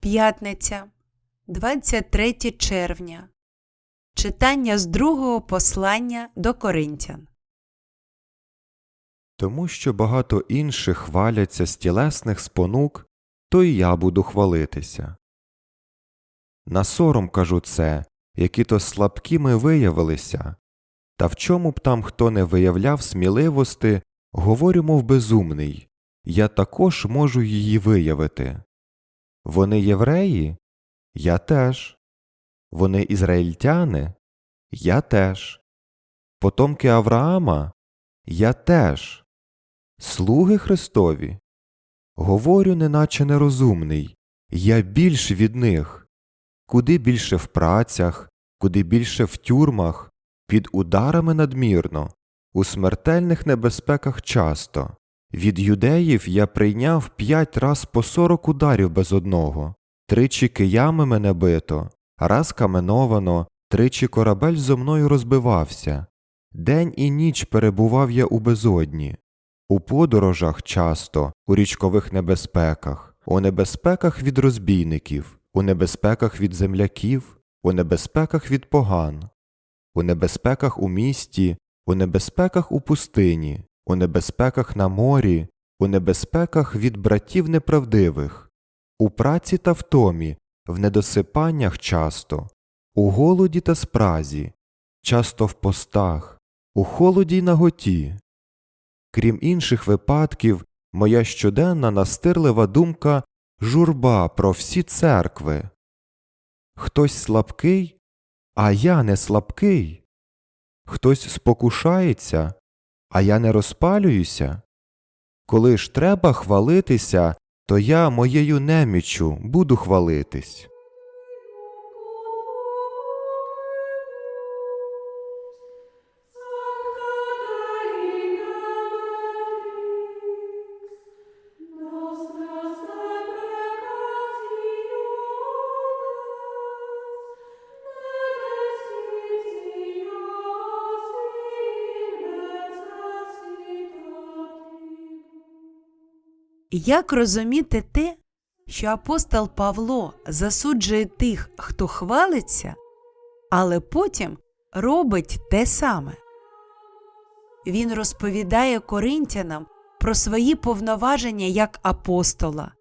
П'ятниця, 23 червня. Читання з другого послання до Коринтян. Тому що багато інших хваляться з тілесних спонук, то і я буду хвалитися. На сором кажу це, які то слабкі ми виявилися, та в чому б там хто не виявляв сміливости, говорю, мов безумний, я також можу її виявити. Вони євреї? Я теж. Вони ізраїльтяни? Я теж. Потомки Авраама? Я теж. Слуги Христові? Говорю, неначе нерозумний, я більш від них. Куди більше в працях, куди більше в тюрмах, під ударами надмірно, у смертельних небезпеках часто. Від юдеїв я прийняв п'ять раз по сорок ударів без одного, тричі киями мене бито, раз каменовано, тричі корабель зо мною розбивався. День і ніч перебував я у безодні, у подорожах часто, у річкових небезпеках, у небезпеках від розбійників, у небезпеках від земляків, у небезпеках від поган, у небезпеках у місті, у небезпеках у пустині, у небезпеках на морі, у небезпеках від братів неправдивих, у праці та втомі, в недосипаннях часто, у голоді та спразі, часто в постах, у холоді й наготі. Крім інших випадків, моя щоденна настирлива думка журба про всі церкви. Хтось слабкий, а я не слабкий. Хтось спокушається, а я не розпалююся. Коли ж треба хвалитися, то я моєю немічю буду хвалитись. Як розуміти те, що апостол Павло засуджує тих, хто хвалиться, але потім робить те саме? Він розповідає коринтянам про свої повноваження як апостола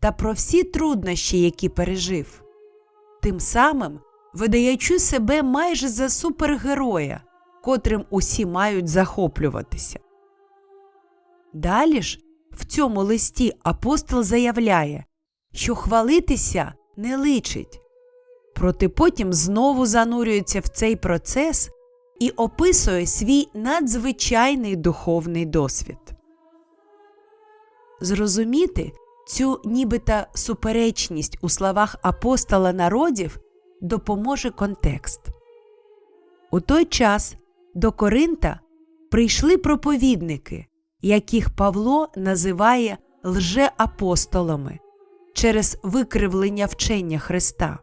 та про всі труднощі, які пережив, тим самим видаючи себе майже за супергероя, котрим усі мають захоплюватися. Далі ж цьому листі апостол заявляє, що хвалитися не личить, проте потім знову занурюється в цей процес і описує свій надзвичайний духовний досвід. Зрозуміти цю нібито суперечність у словах апостола народів допоможе контекст. У той час до Коринта прийшли проповідники, яких Павло називає лжеапостолами через викривлення вчення Христа.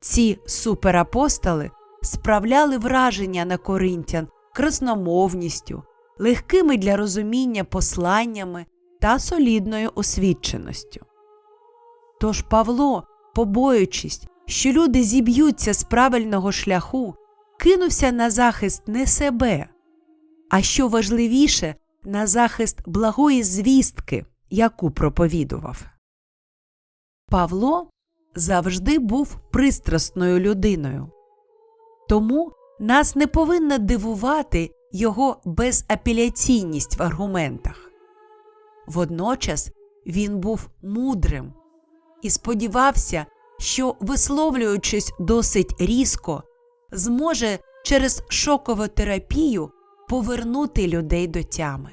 Ці суперапостоли справляли враження на коринтян красномовністю, легкими для розуміння посланнями та солідною освіченістю. Тож Павло, побоюючись, що люди зіб'ються з правильного шляху, кинувся на захист не себе, а що важливіше, на захист благої звістки, яку проповідував. Павло завжди був пристрасною людиною, тому нас не повинна дивувати його безапеляційність в аргументах. Водночас він був мудрим і сподівався, що, висловлюючись досить різко, зможе через шокову терапію повернути людей до тями.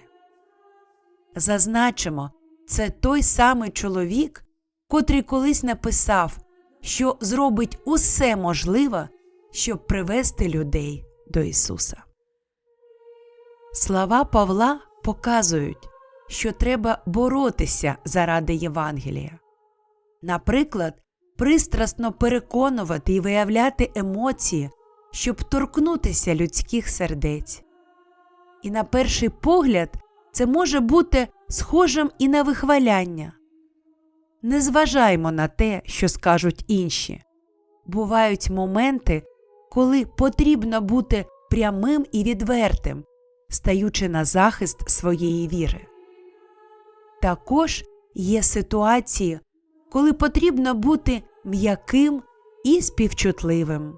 Зазначимо, це той самий чоловік, котрий колись написав, що зробить усе можливе, щоб привести людей до Ісуса. Слова Павла показують, що треба боротися заради Євангелія. Наприклад, пристрасно переконувати і виявляти емоції, щоб торкнутися людських сердець. І на перший погляд це може бути схожим і на вихваляння. Не зважаймо на те, що скажуть інші. Бувають моменти, коли потрібно бути прямим і відвертим, стаючи на захист своєї віри. Також є ситуації, коли потрібно бути м'яким і співчутливим.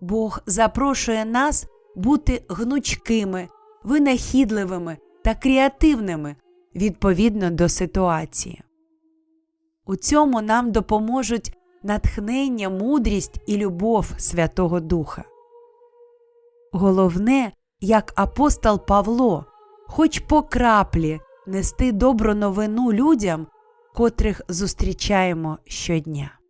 Бог запрошує нас бути гнучкими, винахідливими та креативними відповідно до ситуації. У цьому нам допоможуть натхнення, мудрість і любов Святого Духа. Головне, як апостол Павло, хоч по краплі нести добру новину людям, котрих зустрічаємо щодня.